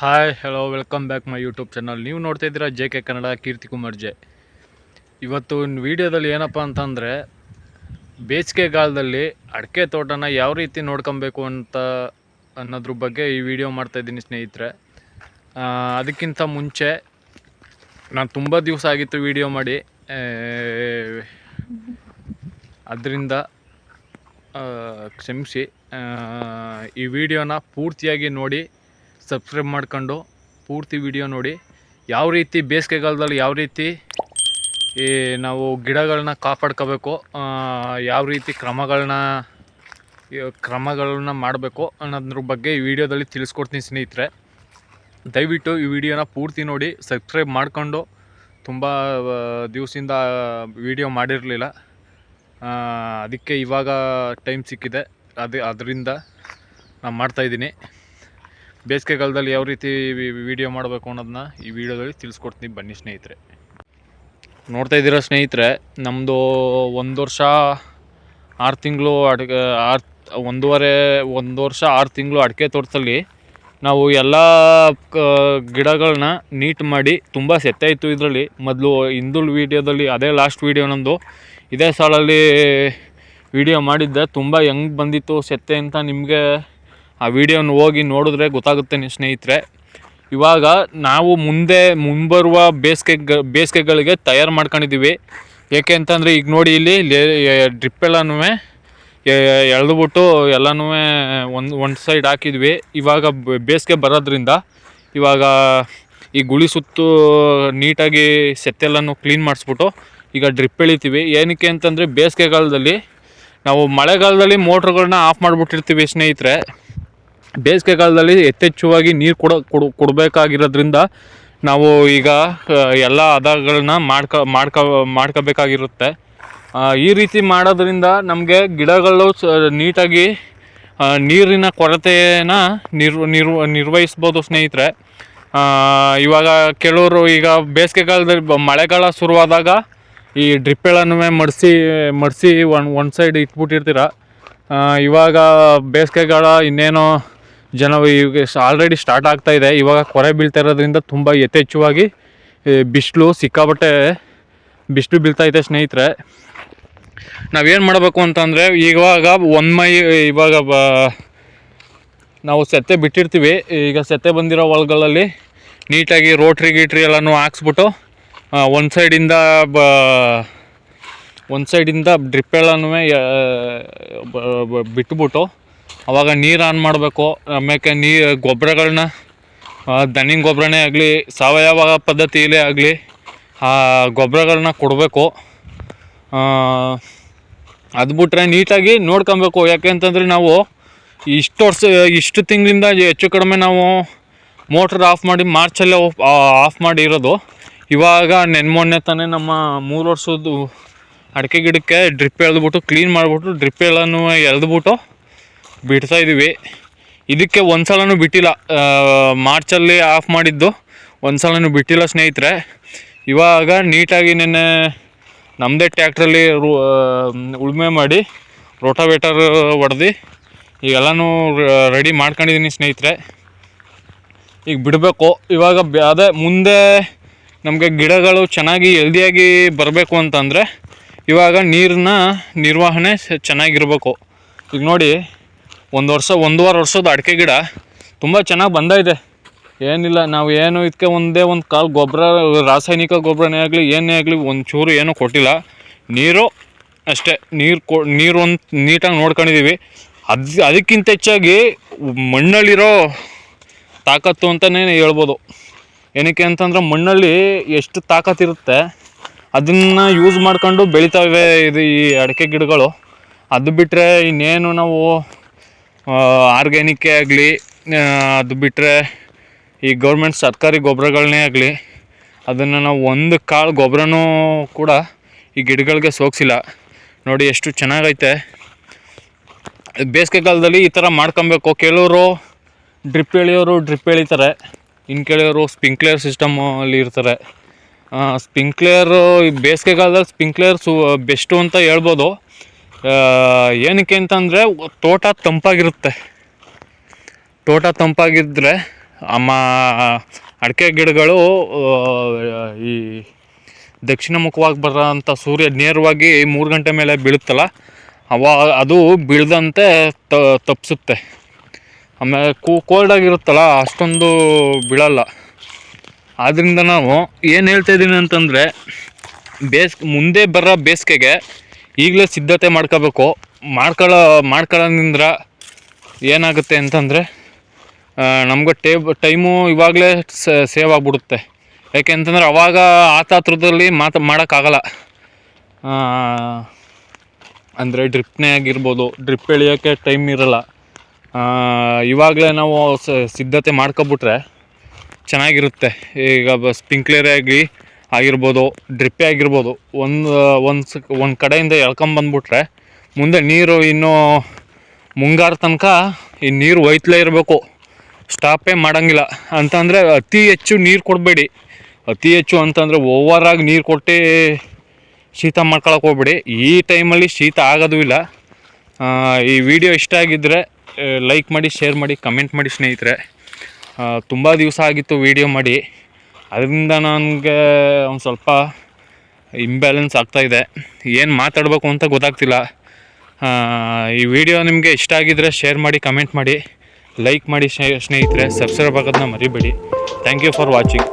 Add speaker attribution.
Speaker 1: Hi hello welcome back my YouTube channel ನೀವು ನೋಡ್ತಾ ಇದ್ದೀರಾ J K Kannada Keerthi Kumar J. ಇವತ್ತು ವಿಡಿಯೋದಲ್ಲಿ ಏನಪ್ಪ ಅಂತಂದರೆ, ಬೇಸಿಗೆಗಾಲದಲ್ಲಿ ಅಡಿಕೆ ತೋಟನ ಯಾವ ರೀತಿ ನೋಡ್ಕೊಬೇಕು ಅಂತ ಅನ್ನೋದ್ರ ಬಗ್ಗೆ ಈ ವಿಡಿಯೋ ಮಾಡ್ತಾಯಿದ್ದೀನಿ ಸ್ನೇಹಿತರೆ. ಅದಕ್ಕಿಂತ ಮುಂಚೆ ನಾನು ತುಂಬ ದಿವಸ ಆಗಿತ್ತು ವಿಡಿಯೋ ಮಾಡಿ. ಅದರಿಂದ ಕ್ಷಮಿಸಿ ಈ ವಿಡಿಯೋನ ಪೂರ್ತಿಯಾಗಿ ನೋಡಿ ಸಬ್ಸ್ಕ್ರೈಬ್ ಮಾಡ್ಕೊಂಡು ಪೂರ್ತಿ ವಿಡಿಯೋ ನೋಡಿ. ಯಾವ ರೀತಿ ಬೇಸಿಗೆಗಾಲದಲ್ಲಿ ಯಾವ ರೀತಿ ಈ ನಾವು ಗಿಡಗಳನ್ನ ಕಾಪಾಡ್ಕೋಬೇಕು ಯಾವ ರೀತಿ ಕ್ರಮಗಳನ್ನ ಕ್ರಮಗಳನ್ನ ಮಾಡಬೇಕು ಅನ್ನೋದ್ರ ಬಗ್ಗೆ ಈ ವಿಡಿಯೋದಲ್ಲಿ ತಿಳಿಸ್ಕೊಡ್ತೀನಿ ಸ್ನೇಹಿತರೆ. ದಯವಿಟ್ಟು ಈ ವಿಡಿಯೋನ ಪೂರ್ತಿ ನೋಡಿ, ಸಬ್ಸ್ಕ್ರೈಬ್ ಮಾಡಿಕೊಂಡು ತುಂಬ ದಿವಸದಿಂದ ವಿಡಿಯೋ ಮಾಡಿರಲಿಲ್ಲ. ಅದಕ್ಕೆ ಇವಾಗ ಟೈಮ್ ಸಿಕ್ಕಿದೆ. ಅದು, ಅದರಿಂದ ನಾನು ಮಾಡ್ತಾಯಿದ್ದೀನಿ ಬೇಸಿಗೆಗಾಲದಲ್ಲಿ ಯಾವ ರೀತಿ ವಿಡಿಯೋ ಮಾಡಬೇಕು ಅನ್ನೋದನ್ನ ಈ ವಿಡಿಯೋದಲ್ಲಿ ತಿಳಿಸ್ಕೊಡ್ತೀನಿ ಬನ್ನಿ ಸ್ನೇಹಿತರೆ. ನೋಡ್ತಾ ಇದ್ದೀರಾ ಸ್ನೇಹಿತರೆ ನಮ್ಮದು ಒಂದು ವರ್ಷ ಆರು ತಿಂಗಳು ಅಡಿಕೆ ಆರು, ಒಂದೂವರೆ, ಒಂದು ವರ್ಷ ಆರು ತಿಂಗಳು ಅಡಿಕೆ ತೋಟದಲ್ಲಿ ನಾವು ಎಲ್ಲ ಗಿಡಗಳನ್ನ ನೀಟ್ ಮಾಡಿ ತುಂಬ ಸೆತ್ತೆ ಇತ್ತು ಇದರಲ್ಲಿ. ಮೊದಲು ಹಿಂದುಳು ವೀಡಿಯೋದಲ್ಲಿ ಅದೇ ಲಾಸ್ಟ್ ವೀಡಿಯೋ ನಂದು ಇದೇ ಸಾಲಲ್ಲಿ ವಿಡಿಯೋ ಮಾಡಿದ್ದೆ. ತುಂಬ ಹೆಂಗೆ ಬಂದಿತ್ತು ಸೆತ್ತೆ ಅಂತ ನಿಮಗೆ ಆ ವಿಡಿಯೋನ ಹೋಗಿ ನೋಡಿದ್ರೆ ಗೊತ್ತಾಗುತ್ತೆ ನಿಮ್ಮ ಸ್ನೇಹಿತರೆ. ಇವಾಗ ನಾವು ಮುಂದೆ ಮುಂಬರುವ ಬೇಸಿಗೆ ಬೇಸಿಗೆಗಳಿಗೆ ತಯಾರು ಮಾಡ್ಕೊಂಡಿದ್ದೀವಿ. ಏಕೆ ಅಂತಂದರೆ ಈಗ ನೋಡಿ ಇಲ್ಲಿ ಡ್ರಿಪ್ ಎಲ್ಲನೂ ಎಳೆದುಬಿಟ್ಟು ಎಲ್ಲನೂ ಒಂದು ಒಂದು ಸೈಡ್ ಹಾಕಿದ್ವಿ. ಇವಾಗ ಬೇಸಿಗೆ ಬರೋದ್ರಿಂದ ಇವಾಗ ಈ ಗುಳಿ ಸುತ್ತು ನೀಟಾಗಿ ಸೆತ್ತೆಲ್ಲನೂ ಕ್ಲೀನ್ ಮಾಡಿಸ್ಬಿಟ್ಟು ಈಗ ಡ್ರಿಪ್ ಎಳಿತೀವಿ. ಏನಕ್ಕೆ ಅಂತಂದರೆ ಬೇಸಿಗೆಗಾಲದಲ್ಲಿ ನಾವು ಮಳೆಗಾಲದಲ್ಲಿ ಮೋಟ್ರ್ಗಳನ್ನ ಆಫ್ ಮಾಡಿಬಿಟ್ಟಿರ್ತೀವಿ ಸ್ನೇಹಿತರೆ. ಬೇಸಿಗೆಗಾಲದಲ್ಲಿ ಯಥೇಚ್ಛವಾಗಿ ನೀರು ಕೊಡ, ಕೊಡು, ಕೊಡಬೇಕಾಗಿರೋದ್ರಿಂದ ನಾವು ಈಗ ಎಲ್ಲ ಹದಗಳನ್ನ ಮಾಡ್ಕ ಮಾಡ್ಕ, ಮಾಡ್ಕೋಬೇಕಾಗಿರುತ್ತೆ. ಈ ರೀತಿ ಮಾಡೋದ್ರಿಂದ ನಮಗೆ ಗಿಡಗಳು ನೀಟಾಗಿ ನೀರಿನ ಕೊರತೆಯನ್ನು ನಿರ್ವ ನಿರ್ವ ನಿರ್ವಹಿಸ್ಬೋದು ಸ್ನೇಹಿತರೆ. ಇವಾಗ ಕೆಲವರು ಈಗ ಬೇಸಿಗೆಗಾಲದಲ್ಲಿ ಮಳೆಗಾಲ ಶುರುವಾದಾಗ ಈ ಡ್ರಿಪ್ಪೆಗಳನ್ನು ಮಡಿಸಿ ಮಡಿಸಿ ಒನ್ ಒನ್ ಸೈಡ್ ಇಟ್ಬಿಟ್ಟಿರ್ತೀರ. ಇವಾಗ ಬೇಸಿಗೆಗಾಲ ಇನ್ನೇನೋ ಜನ ಈಗ ಆಲ್ರೆಡಿ ಸ್ಟಾರ್ಟ್ ಆಗ್ತಾ ಇದೆ. ಇವಾಗ ಕೊರೆ ಬೀಳ್ತಾ ಇರೋದ್ರಿಂದ ತುಂಬ ಯಥೇಚ್ಛವಾಗಿ ಬಿಸಿಲು ಸಿಕ್ಕಾಬಟ್ಟೆ ಬಿಸಿಲು ಬೀಳ್ತಾ ಇದೆ ಸ್ನೇಹಿತರೆ. ನಾವೇನು ಮಾಡಬೇಕು ಅಂತಂದರೆ, ಇವಾಗ ಒಂದು ಮೈ ಇವಾಗ ಬ, ನಾವು ಸೆತ್ತೆ ಬಿಟ್ಟಿರ್ತೀವಿ. ಈಗ ಸೆತ್ತೆ ಬಂದಿರೋ ಹೊಲಗಳಲ್ಲಿ ನೀಟಾಗಿ ರೋಟ್ರಿ ಗೀಟ್ರಿ ಎಲ್ಲನೂ ಹಾಕ್ಸ್ಬಿಟ್ಟು ಒಂದು ಸೈಡಿಂದ ಬ, ಒಂದು ಸೈಡಿಂದ ಡ್ರಿಪ್ ಎಲ್ಲನೂ ಬಿಟ್ಬಿಟ್ಟು ಅವಾಗ ನೀರು ಆನ್ ಮಾಡಬೇಕು. ಆಮೇಲೆ ನೀ ಗೊಬ್ಬರಗಳನ್ನ ದನಿನ ಗೊಬ್ಬರನೇ ಆಗಲಿ, ಸಾವಯವ ಪದ್ಧತಿಯಲ್ಲೇ ಆಗಲಿ, ಆ ಗೊಬ್ಬರಗಳನ್ನ ಕೊಡಬೇಕು. ಅದು ಬಿಟ್ರೆ ನೀಟಾಗಿ ನೋಡ್ಕೊಬೇಕು. ಯಾಕೆ ಅಂತಂದರೆ ನಾವು ಇಷ್ಟು ವರ್ಷ, ಇಷ್ಟು ತಿಂಗಳಿಂದ ಹೆಚ್ಚು ಕಡಿಮೆ ನಾವು ಮೋಟ್ರ್ ಆಫ್ ಮಾಡಿ ಮಾರ್ಚಲ್ಲೇ ಆಫ್ ಮಾಡಿ ಇರೋದು. ಇವಾಗ ನೆನ್ಮೊನ್ನೆ ತಾನೇ ನಮ್ಮ ಮೂರು ವರ್ಷದ್ದು ಅಡಿಕೆ ಗಿಡಕ್ಕೆ ಡ್ರಿಪ್ ಎಳೆದ್ಬಿಟ್ಟು, ಕ್ಲೀನ್ ಮಾಡಿಬಿಟ್ಟು, ಡ್ರಿಪ್ ಎಲ್ಲನೂ ಎಳೆದ್ಬಿಟ್ಟು ಬಿಡ್ತಾ ಇದ್ದೀವಿ. ಇದಕ್ಕೆ ಒಂದು ಸಲನೂ ಬಿಟ್ಟಿಲ್ಲ. ಮಾರ್ಚಲ್ಲಿ ಆಫ್ ಮಾಡಿದ್ದು. ಒಂದು ಸಲನೂ ಬಿಟ್ಟಿಲ್ಲ ಸ್ನೇಹಿತರೆ. ಇವಾಗ ನೀಟಾಗಿ ನೆನ್ನೆ ನಮ್ಮದೇ ಟ್ಯಾಕ್ಟ್ರಲ್ಲಿ ರು ಉಳುಮೆ ಮಾಡಿ ರೋಟಾವೇಟರ್ ಹೊಡೆದು ಈಗೆಲ್ಲನೂ ರೆಡಿ ಮಾಡ್ಕೊಂಡಿದ್ದೀನಿ ಸ್ನೇಹಿತರೆ. ಈಗ ಬಿಡಬೇಕು. ಇವಾಗ ಅದೇ ಮುಂದೆ ನಮಗೆ ಗಿಡಗಳು ಚೆನ್ನಾಗಿ ಹೆಲ್ದಿಯಾಗಿ ಬರಬೇಕು ಅಂತಂದರೆ ಇವಾಗ ನೀರನ್ನ ನಿರ್ವಹಣೆ ಚೆನ್ನಾಗಿರ್ಬೇಕು. ಈಗ ನೋಡಿ ಒಂದು ವರ್ಷ, ಒಂದೂವರೆ ವರ್ಷದ ಅಡಿಕೆ ಗಿಡ ತುಂಬ ಚೆನ್ನಾಗಿ ಬಂದೈತೆ ಏನಿಲ್ಲ, ನಾವು ಏನು ಇದಕ್ಕೆ ಒಂದೇ ಒಂದು ಕಾಲು ಗೊಬ್ಬರ ರಾಸಾಯನಿಕ ಗೊಬ್ಬರನೇ ಆಗಲಿ, ಏನೇ ಆಗಲಿ ಒಂದು ಚೂರು ಏನೂ ಕೊಟ್ಟಿಲ್ಲ. ನೀರು ಅಷ್ಟೇ, ನೀರು ಕೊ, ನೀರು ಒಂದು ನೀಟಾಗಿ ನೋಡ್ಕೊಂಡಿದ್ದೀವಿ ಅದು, ಅದಕ್ಕಿಂತ ಹೆಚ್ಚಾಗಿ ಮಣ್ಣಲ್ಲಿರೋ ತಾಕತ್ತು ಅಂತಲೇ ಹೇಳ್ಬೋದು. ಏನಕ್ಕೆ ಅಂತಂದ್ರೆ ಮಣ್ಣಲ್ಲಿ ಎಷ್ಟು ತಾಕತ್ತಿರುತ್ತೆ ಅದನ್ನು ಯೂಸ್ ಮಾಡ್ಕೊಂಡು ಬೆಳಿತಾವೆ ಇದು ಈ ಅಡಿಕೆ ಗಿಡಗಳು. ಅದು ಬಿಟ್ಟರೆ ಇನ್ನೇನು ನಾವು ಆರ್ಗ್ಯಾನಿಕ್ಕೇ ಆಗಲಿ ಅದು ಬಿಟ್ಟರೆ ಈ ಗೌರ್ಮೆಂಟ್ ಸರ್ಕಾರಿ ಗೊಬ್ಬರಗಳನ್ನೇ ಆಗಲಿ, ಅದನ್ನು ನಾವು ಒಂದು ಕಾಳು ಗೊಬ್ಬರನೂ ಕೂಡ ಈ ಗಿಡಗಳಿಗೆ ಸೋಗಿಸಿಲ್ಲ ನೋಡಿ ಎಷ್ಟು ಚೆನ್ನಾಗೈತೆ. ಬೇಸಿಗೆಗಾಲದಲ್ಲಿ ಈ ಥರ ಮಾಡ್ಕೊಬೇಕು. ಕೆಲವರು ಡ್ರಿಪ್ ಎಳೆಯೋರು ಡ್ರಿಪ್ ಎಳಿತಾರೆ. ಇನ್ನು ಕೆಲವರು ಸ್ಪಿಂಕ್ಲೇರ್ ಸಿಸ್ಟಮ್ ಅಲ್ಲಿ ಇರ್ತಾರೆ. ಸ್ಪಿಂಕ್ಲೇರು ಬೇಸಿಗೆಗಾಲದಲ್ಲಿ ಸ್ಪಿಂಕ್ಲೇರ್ ಸು ಬೆಸ್ಟು ಅಂತ ಹೇಳ್ಬೋದು. ಏನಕ್ಕೆ ಅಂತಂದರೆ ತೋಟ ತಂಪಾಗಿರುತ್ತೆ. ತೋಟ ತಂಪಾಗಿದ್ದರೆ ಅಮ್ಮ, ಅಡಿಕೆ ಗಿಡಗಳು ಈ ದಕ್ಷಿಣ ಮುಖವಾಗಿ ಬರೋಂಥ ಸೂರ್ಯ ನೇರವಾಗಿ ಮೂರು ಗಂಟೆ ಮೇಲೆ ಬೀಳುತ್ತಲ್ಲ, ಅವ, ಅದು ಬೀಳದಂತೆ ತಪ್ಪಿಸುತ್ತೆ ಆಮೇಲೆ ಕೂ ಕೋಲ್ಡ್ ಆಗಿರುತ್ತಲ್ಲ, ಅಷ್ಟೊಂದು ಬೀಳಲ್ಲ. ಆದ್ದರಿಂದ ನಾವು ಏನು ಹೇಳ್ತಾ ಇದ್ದೀನಿ ಅಂತಂದರೆ, ಬೇಸ್, ಮುಂದೆ ಬರೋ ಬೇಸಿಗೆಗೆ ಈಗಲೇ ಸಿದ್ಧತೆ ಮಾಡ್ಕೋಬೇಕು. ಮಾಡ್ಕೊಳ್ಳೋ, ಮಾಡ್ಕೊಳ್ಳೋದ್ರಿಂದ ಏನಾಗುತ್ತೆ ಅಂತಂದರೆ ನಮ್ಗೆ ಟೇಬ್, ಟೈಮು ಇವಾಗಲೇ ಸೇವ್ ಆಗಿಬಿಡುತ್ತೆ. ಯಾಕೆ ಅಂತಂದ್ರೆ ಅವಾಗ ಆತಾತ್ರದಲ್ಲಿ ಮಾತು, ಮಾಡೋಕ್ಕಾಗಲ್ಲ. ಅಂದರೆ ಡ್ರಿಪ್ನೇ ಆಗಿರ್ಬೋದು, ಡ್ರಿಪ್ ಎಳಿಯೋಕ್ಕೆ ಟೈಮ್ ಇರಲ್ಲ. ಇವಾಗಲೇ ನಾವು ಸಿದ್ಧತೆ ಮಾಡ್ಕೊಬಿಟ್ರೆ ಚೆನ್ನಾಗಿರುತ್ತೆ. ಈಗ ಬ ಸ್ಪ್ರಿಂಕ್ಲರೇ ಆಗಲಿ ಆಗಿರ್ಬೋದು ಡ್ರಿಪ್ಪೇ ಆಗಿರ್ಬೋದು, ಒಂದು ಒಂದು ಒಂದು ಕಡೆಯಿಂದ ಎಳ್ಕೊಂಬಂದ್ಬಿಟ್ರೆ ಮುಂದೆ ನೀರು ಇನ್ನೂ ಮುಂಗಾರು ತನಕ ಈ ನೀರು ಒಯ್ತಲೇ ಇರಬೇಕು. ಸ್ಟಾಪೇ ಮಾಡೋಂಗಿಲ್ಲ. ಅಂತಂದರೆ ಅತಿ ಹೆಚ್ಚು ನೀರು ಕೊಡಬೇಡಿ. ಅತಿ ಹೆಚ್ಚು ಅಂತಂದರೆ ಓವರಾಗಿ ನೀರು ಕೊಟ್ಟು ಶೀತ ಮಾಡ್ಕೊಳಕ್ಕೆ ಹೋಗ್ಬೇಡಿ. ಈ ಟೈಮಲ್ಲಿ ಶೀತ ಆಗೋದು ಇಲ್ಲ. ಈ ವಿಡಿಯೋ ಇಷ್ಟ ಆಗಿದ್ದರೆ ಲೈಕ್ ಮಾಡಿ ಶೇರ್ ಮಾಡಿ ಕಮೆಂಟ್ ಮಾಡಿ ಸ್ನೇಹಿತರೆ. ತುಂಬ ದಿವಸ ಆಗಿತ್ತು ವಿಡಿಯೋ ಮಾಡಿ. ಅದರಿಂದ ನನಗೆ ಒಂದು ಸ್ವಲ್ಪ ಇಂಬ್ಯಾಲೆನ್ಸ್ ಆಗ್ತಾಯಿದೆ ಏನು ಮಾತಾಡಬೇಕು ಅಂತ ಗೊತ್ತಾಗ್ತಿಲ್ಲ. ಈ ವಿಡಿಯೋ ನಿಮಗೆ ಇಷ್ಟ ಆಗಿದ್ದರೆ ಶೇರ್ ಮಾಡಿ ಕಮೆಂಟ್ ಮಾಡಿ ಲೈಕ್ ಮಾಡಿ ಸ್ನೇಹಿತರೆ ಸಬ್ಸ್ಕ್ರೈಬ್ ಆಗೋದನ್ನ ಮರಿಬೇಡಿ. Thank you for watching